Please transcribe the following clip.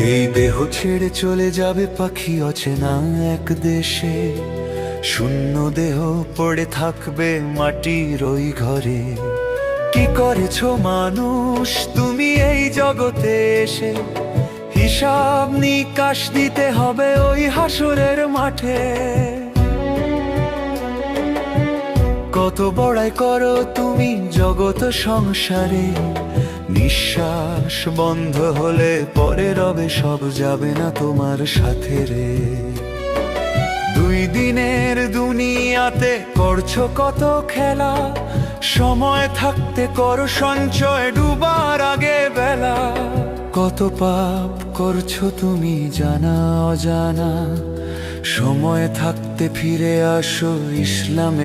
এই দেহ ছেড়ে চলে যাবে পাখি অচেনা এক দেশে। শূন্য দেহ পড়ে থাকবে মাটির ওই ঘরে। কি করেছ মানুষ, তুমি এই জগতে এসে? হিসাব নিকাশ দিতে হবে ওই হাসরের মাঠে। কত বড়াই করো তুমি জগত সংসারে। নিঃশ্বাস বন্ধ হলে পরে রবে, সব যাবে না তোমার সাথে রে। দুই দিনের দুনিয়াতে করছ কত খেলা, সময় থাকতে করো সঞ্চয়, ডুবার আগে বেলা। কত পাপ করছ তুমি জানা, অজানা, সময় থাকতে ফিরে আসো ইসলামে।